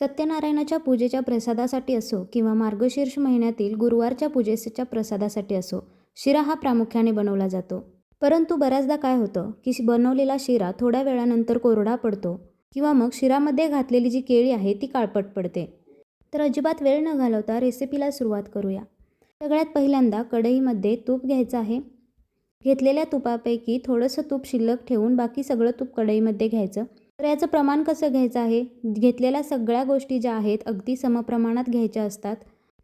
सत्यनारायणाच्या पूजेच्या प्रसादासाठी असो किंवा मार्गशीर्ष महिन्यातील गुरुवारच्या पूजेच्या प्रसादासाठी असो शिरा हा प्रामुख्याने बनवला जातो. परंतु बऱ्याचदा काय होतं की बनवलेला शिरा थोड्या वेळानंतर कोरडा पडतो किंवा मग शिरामध्ये घातलेली जी केळी आहे ती काळपट पडते. तर अजिबात वेळ न घालवता रेसिपीला सुरुवात करूया. सगळ्यात पहिल्यांदा कढईमध्ये तूप घ्यायचं आहे. घेतलेल्या तुपापैकी थोडंसं तूप शिल्लक ठेवून बाकी सगळं तूप कढईमध्ये घ्यायचं. तर याचं प्रमाण कसं घ्यायचं आहे? घेतलेल्या सगळ्या गोष्टी ज्या आहेत अगदी समप्रमाणात घ्यायच्या असतात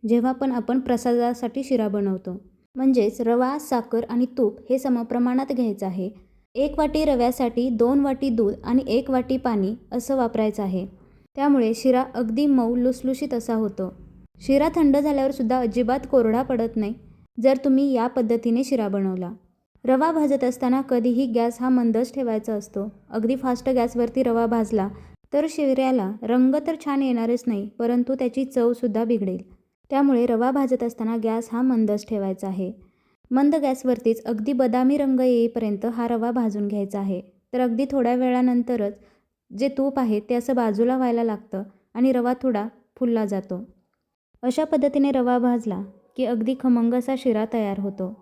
जेव्हा पण आपण प्रसादासाठी शिरा बनवतो. म्हणजेच रवा साखर आणि तूप हे समप्रमाणात घ्यायचं आहे. एक वाटी रव्यासाठी दोन वाटी दूध आणि एक वाटी पाणी असं वापरायचं आहे. त्यामुळे शिरा अगदी मऊ लुसलुशीत असा होतो. शिरा थंड झाल्यावर सुद्धा अजिबात कोरडा पडत नाही जर तुम्ही या पद्धतीने शिरा बनवला. रवा भाजत असताना कधीही गॅस हा मंदच ठेवायचा असतो. अगदी फास्ट गॅसवरती रवा भाजला तर शिऱ्याला रंग तर छान येणारच नाही परंतु त्याची चवसुद्धा बिघडेल. त्यामुळे रवा भाजत असताना गॅस हा मंदच ठेवायचा आहे. मंद गॅसवरतीच अगदी बदामी रंग येईपर्यंत हा रवा भाजून घ्यायचा आहे. तर अगदी थोड्या वेळानंतरच जे तूप आहे ते असं बाजूला व्हायला लागतं आणि रवा थोडा फुलला जातो. अशा पद्धतीने रवा भाजला की अगदी खमंग असा शिरा तयार होतो.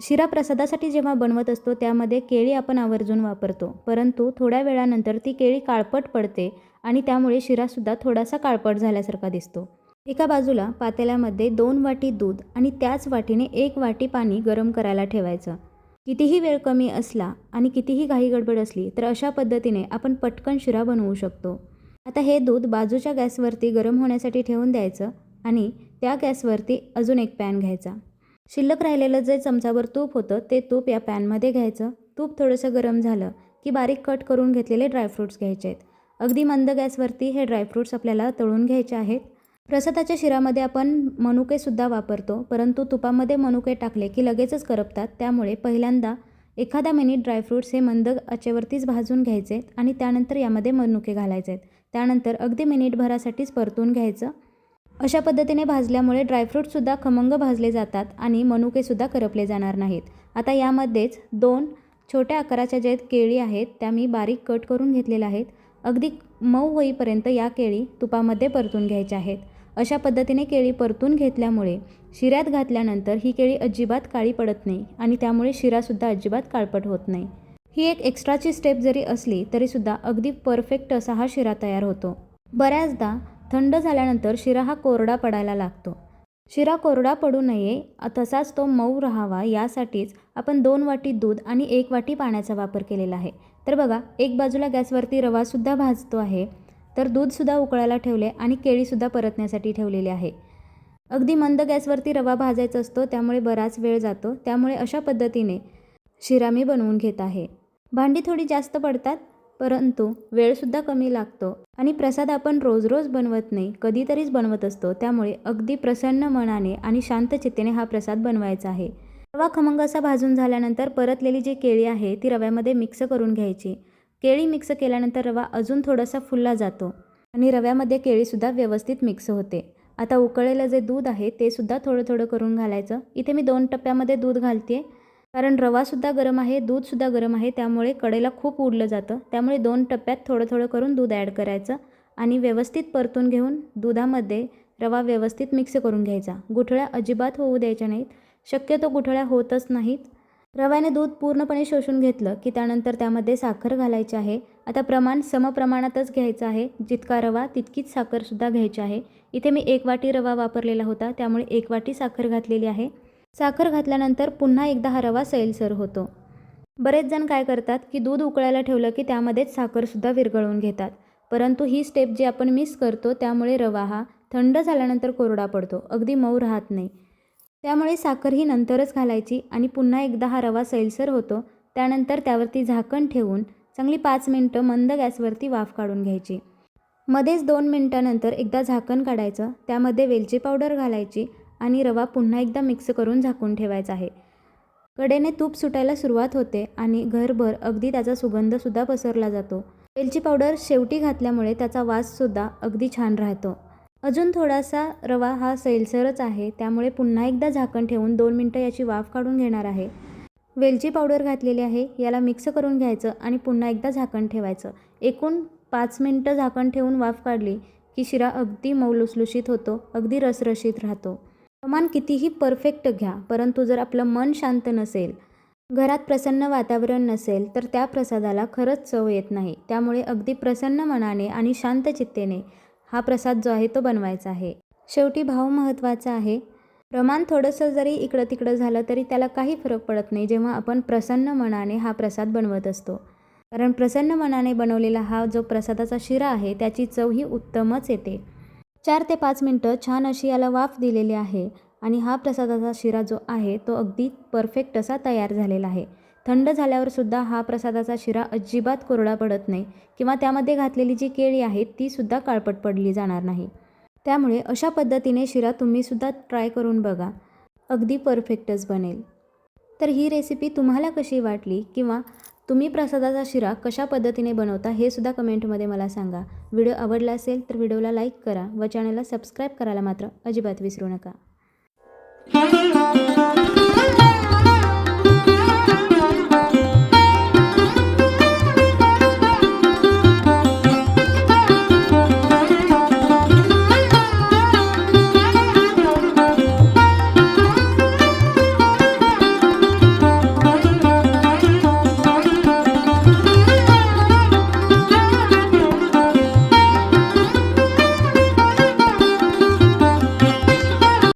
शिरा प्रसादासाठी जेव्हा बनवत असतो त्यामध्ये केळी आपण आवर्जून वापरतो. परंतु थोड्या वेळानंतर ती केळी काळपट पडते आणि त्यामुळे शिरासुद्धा थोडासा काळपट झाल्यासारखा दिसतो. एका बाजूला पातेल्यामध्ये दोन वाटी दूध आणि त्याच वाटीने एक वाटी पाणी गरम करायला ठेवायचं. कितीही वेळ कमी असला आणि कितीही घाई गडबड असली तर अशा पद्धतीने आपण पटकन शिरा बनवू शकतो. आता हे दूध बाजूच्या गॅसवरती गरम होण्यासाठी ठेवून द्यायचं आणि त्या गॅसवरती अजून एक पॅन घ्यायचा. शिल्लक राहिलेलं जे चमचाभर तूप होतं ते तूप या पॅनमध्ये घ्यायचं. तूप थोडंसं गरम झालं की बारीक कट करून घेतलेले ड्रायफ्रूट्स घ्यायचे आहेत अगदी मंद गॅसवरती हे ड्रायफ्रूट्स आपल्याला तळून घ्यायचे आहेत. प्रसादाच्या शिरामध्ये आपण मनुकेसुद्धा वापरतो परंतु तुपामध्ये मनुके टाकले की लगेचच करपतात. त्यामुळे पहिल्यांदा एखादा मिनिट ड्रायफ्रूट्स हे मंद आचेवरतीच भाजून घ्यायचे आणि त्यानंतर यामध्ये मनुके घालायचे आहेत त्यानंतर अगदी मिनिटभरासाठीच परतून घ्यायचं. अशा पद्धतीने भाजल्यामुळे ड्रायफ्रूटसुद्धा खमंग भाजले जातात आणि मनुकेसुद्धा करपले जाणार नाहीत. आता यामध्येच दोन छोट्या आकाराच्या ज्या केळी आहेत त्या मी बारीक कट करून घेतलेल्या आहेत. अगदी मऊ होईपर्यंत या केळी तुपामध्ये परतून घ्यायच्या आहेत. अशा पद्धतीने केळी परतून घेतल्यामुळे शिऱ्यात घातल्यानंतर ही केळी अजिबात काळी पडत नाही आणि त्यामुळे शिरासुद्धा अजिबात काळपट होत नाही. ही एक एक्स्ट्राची स्टेप जरी असली तरीसुद्धा अगदी परफेक्ट असा हा शिरा तयार होतो. बऱ्याचदा थंड झाल्यानंतर शिरा हा कोरडा पडायला लागतो. शिरा कोरडा पडू नये तसाच तो मऊ राहावा यासाठीच आपण दोन वाटी दूध आणि एक वाटी पाण्याचा वापर केलेला आहे. तर बघा एक बाजूला गॅसवरती रवासुद्धा भाजतो आहे तर दूधसुद्धा उकळायला ठेवले आणि केळीसुद्धा परतण्यासाठी ठेवलेली आहे. अगदी मंद गॅसवरती रवा भाजायचा असतो त्यामुळे बराच वेळ जातो त्यामुळे अशा पद्धतीने शिरा मी बनवून घेत आहे. भांडी थोडी जास्त पडतात परंतु वेळसुद्धा कमी लागतो आणि प्रसाद आपण रोज रोज बनवत नाही कधीतरीच बनवत असतो. त्यामुळे अगदी प्रसन्न मनाने आणि शांत चित्तेने हा प्रसाद बनवायचा आहे. रवा खमंग असा भाजून झाल्यानंतर परतलेली जी केळी आहे ती रव्यामध्ये मिक्स करून घ्यायची. केळी मिक्स केल्यानंतर रवा अजून थोडासा फुलला जातो आणि रव्यामध्ये केळीसुद्धा व्यवस्थित मिक्स होते. आता उकळलेलं जे दूध आहे ते सुद्धा थोडं थोडं करून घालायचं. इथे मी दोन टप्प्यामध्ये दूध घालते कारण रवासुद्धा गरम आहे दूधसुद्धा गरम आहे त्यामुळे कडेला खूप उडलं जातं. त्यामुळे दोन टप्प्यात थोडं थोडं करून दूध ॲड करायचं आणि व्यवस्थित परतून घेऊन दुधामध्ये रवा व्यवस्थित मिक्स करून घ्यायचा. गुठळ्या अजिबात होऊ द्यायच्या नाहीत. शक्यतो गुठळ्या होतच नाहीत. रव्याने दूध पूर्णपणे शोषून घेतलं की त्यानंतर त्यामध्ये साखर घालायची आहे. आता प्रमाण समप्रमाणातच घ्यायचं आहे. जितका रवा तितकीच साखरसुद्धा घ्यायची आहे. इथे मी एक वाटी रवा वापरलेला होता. त्यामुळे एक वाटी साखर घातलेली आहे. साखर घातल्यानंतर पुन्हा एकदा हा रवा सैलसर होतो. बरेच जण काय करतात की दूध उकळायला ठेवलं की त्यामध्येच साखरसुद्धा विरघळवून घेतात. परंतु ही स्टेप जी आपण मिस करतो त्यामुळे रवा हा थंड झाल्यानंतर कोरडा पडतो अगदी मऊ राहत नाही. त्यामुळे साखर ही नंतरच घालायची आणि पुन्हा एकदा हा रवा सैलसर होतो त्यानंतर त्यावरती झाकण ठेवून चांगली पाच मिनटं मंद गॅसवरती वाफ काढून घ्यायची. मध्येच दोन मिनटानंतर एकदा झाकण काढायचं त्यामध्ये वेलची पावडर घालायची आणि रवा पुन्हा एकदा मिक्स करून झाकून ठेवायचा आहे. कडेने तूप सुटायला सुरुवात होते आणि घरभर अगदी त्याचा सुगंधसुद्धा पसरला जातो. वेलची पावडर शेवटी घातल्यामुळे त्याचा वाससुद्धा अगदी छान राहतो. अजून थोडासा रवा हा सैलसरच आहे त्यामुळे पुन्हा एकदा झाकण ठेवून दोन मिनटं याची वाफ काढून घेणार आहे. वेलची पावडर घातलेली आहे याला मिक्स करून घ्यायचं आणि पुन्हा एकदा झाकण ठेवायचं. एकूण पाच मिनटं झाकण ठेवून वाफ काढली की शिरा अगदी मऊ लुसलुशीत होतो अगदी रसरशीत राहतो. प्रमाण कितीही परफेक्ट घ्या परंतु जर आपलं मन शांत नसेल घरात प्रसन्न वातावरण नसेल तर त्या प्रसादाला खरंच चव येत नाही. त्यामुळे अगदी प्रसन्न मनाने आणि शांत चित्तेने हा प्रसाद जो आहे तो बनवायचा आहे. शेवटी भाव महत्त्वाचा आहे. प्रमाण थोडंसं जरी इकडं तिकडं झालं तरी त्याला काही फरक पडत नाही जेव्हा आपण प्रसन्न मनाने हा प्रसाद बनवत असतो. कारण प्रसन्न मनाने बनवलेला हा जो प्रसादाचा शिरा आहे त्याची चव ही उत्तमच येते. चार ते पाच मिनटं छान अशी याला वाफ दिलेली आहे आणि हा प्रसादाचा शिरा जो आहे तो अगदी परफेक्ट असा तयार झालेला आहे. थंड झाल्यावर सुद्धा हा प्रसादाचा शिरा अजिबात कोरडा पडत नाही किंवा त्यामध्ये घातलेली जी केळी आहे ती सुद्धा काळपट पडली जाणार नाही. त्यामुळे अशा पद्धतीने शिरा तुम्हीसुद्धा ट्राय करून बघा. अगदी परफेक्टच बनेल. तर ही रेसिपी तुम्हाला कशी वाटली किंवा तुम्ही प्रसादाचा शिरा कशा पद्धतीने बनवता हे सुद्धा कमेंटमध्ये मला सांगा. व्हिडिओ आवडला असेल तर व्हिडिओला लाईक करा व चॅनलला सबस्क्राईब करायला मात्र अजिबात विसरू नका.